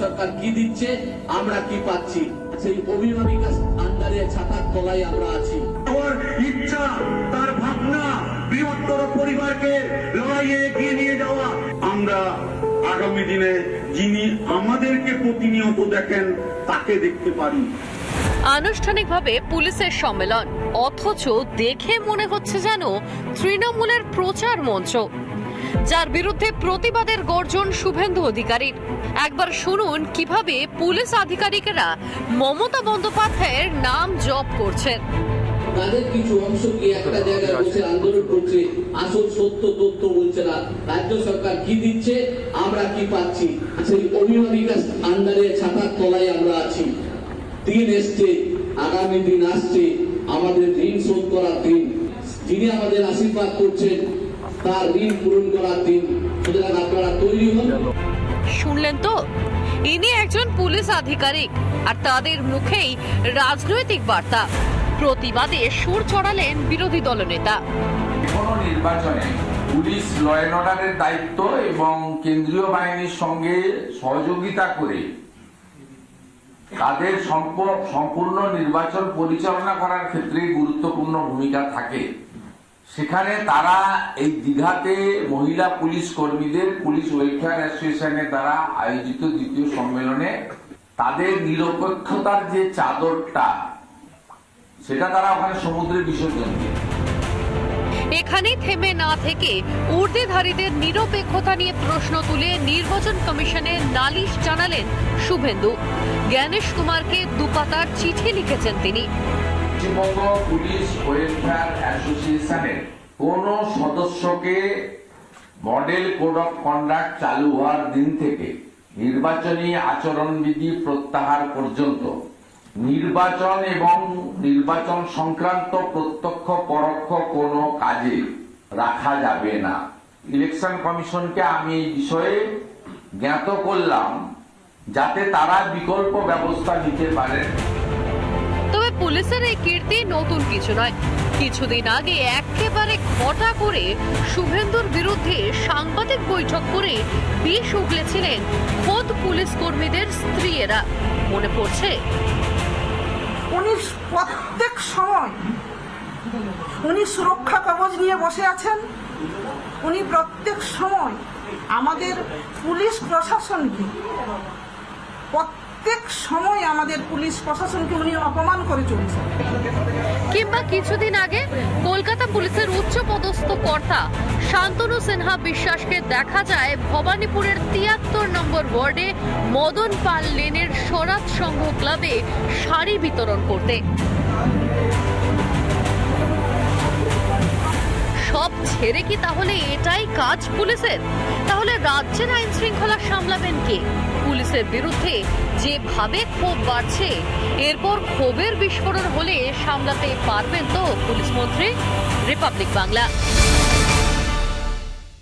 সরকার কি দিচ্ছে আমরা কি পাচ্ছি? সেই অভিভাবিকা আন্ডারে ছাতার তলায় আমরা আছি। ওর ইচ্ছা তার ভাবনা বৃহত্তর পরিবারকে লড়াইয়ে এগিয়ে নিয়ে যাওয়া। আমরা আগামী দিনে যিনি আমাদেরকে প্রতিনিয়ত দেখেন তাকে দেখতে পারি। আনুষ্ঠানিকভাবে পুলিশের সম্মেলন অথচ দেখে মনে হচ্ছে যেন তৃণমূলের প্রচার মঞ্চ। যার বিরুদ্ধে প্রতিবাদের গর্জন শুভেন্দু অধিকারীর। একবার শুনুন কীভাবে পুলিশ আধিকারিকেরা মমতা বন্দ্যোপাধ্যায়ের নাম জপ করছেন। তাদের কিছু অংশ কি একটা জায়গায় বসে আন্দোলন করছে, আসল সত্য তথ্য বলছে না। রাজ্য সরকার কি দিচ্ছে, আমরা কি পাচ্ছি? সেই ছাতার তলায় আমরা আছি। দিন এসছে, আগামী দিন আসছে, আমাদের ঋণ শোধ করার দিন। যিনি আমাদের আশীর্বাদ করছেন তার ঋণ পূরণ করার দিন সুতরাং আপনারা তৈরি হন। শুনলেন তো? ইনি একজন পুলিশ আধিকারিক আর তাদের মুখেই রাজনৈতিক বার্তা। প্রতিবাদে সুর চড়ালেন বিরোধী দলনেতা। কোনো নির্বাচনে পুলিশ ল অ্যান্ড অর্ডারের দায়িত্ব এবং কেন্দ্রীয় বাহিনীর সঙ্গে সহযোগিতা করে তাদের সম্প- সম্পূর্ণ নির্বাচন পরিচালনা করার ক্ষেত্রে গুরুত্বপূর্ণ ভূমিকা থাকে। সেখানে তারা এই দীঘাতে মহিলা পুলিশ কর্মীদের, পুলিশ ওয়েলফেয়ার অ্যাসোসিয়েশনের দ্বারা আয়োজিত দ্বিতীয় সম্মেলনে তাদের নিরপেক্ষতার যে চাদরটা, সেটা তারা ওখানে সমুদ্রে বিসর্জন দিয়ে এখানেই থেমে না থেকে ঊর্ধ্বধারীদের নিরপেক্ষতা নিয়ে প্রশ্ন তুলে নির্বাচন কমিশনে নালিশ জানালেন শুভেন্দু। জ্ঞানেশ কুমারকে দুপাতার চিঠি লিখেছেন তিনি। পশ্চিমবঙ্গ পুলিশ, ওয়েলফেয়ার অ্যাসোসিয়েশনের কোন সদস্যকে মডেল কোড অফ কন্ডাক্ট চালু হওয়ার দিন থেকে নির্বাচনী আচরণবিধি প্রত্যাহার পর্যন্ত নির্বাচন এবং নির্বাচন সংক্রান্ত প্রত্যক্ষ পরোক্ষ কোনো কাজে রাখা যাবে না। ইলেকশন কমিশনকে আমি এই বিষয়ে জ্ঞাত করলাম যাতে তারা বিকল্প ব্যবস্থা নিতে পারেন। পুলিশের এই কীর্তি নতুন কিছু নয়। কিছুদিন আগে একেবারে ঘটা করে শুভেন্দুর বিরুদ্ধে সাংবাদিক বৈঠক করে বিষ উগলেছিলেন খোদ পুলিশ কর্মীদের স্ত্রীয়েরা। মনে পড়ছে? উনি প্রত্যেক সময় উনি সুরক্ষা কবচ নিয়ে বসে আছেন। উনি প্রত্যেক সময় আমাদের পুলিশ প্রশাসনকে প্রত্যেক সময় আমাদের পুলিশ প্রশাসনকে উনি অপমান করে চলছেন কিংবা কিছুদিন আগে কলকাতা পুলিশের উচ্চ পদস্থ কর্তা শান্তনু সিনহা বিশ্বাসকে দেখা যায় ভবানীপুরের তিয়াত্তর নম্বর ওয়ার্ডে মদন পাল লেনের সরাত সংঘ ক্লাবে শাড়ি বিতরণ করতে। সব ছেড়ে কি তাহলে এটাই কাজ পুলিশের? তাহলে রাজ্যের আইন শৃঙ্খলা সামলাবেন কে? পুলিশের বিরুদ্ধে যেভাবে ক্ষোভ বাড়ছে, এরপর ক্ষোভের বিস্ফোরণ হলে সামলাতে পারবেন তো পুলিশ মন্ত্রী? রিপাবলিক বাংলা।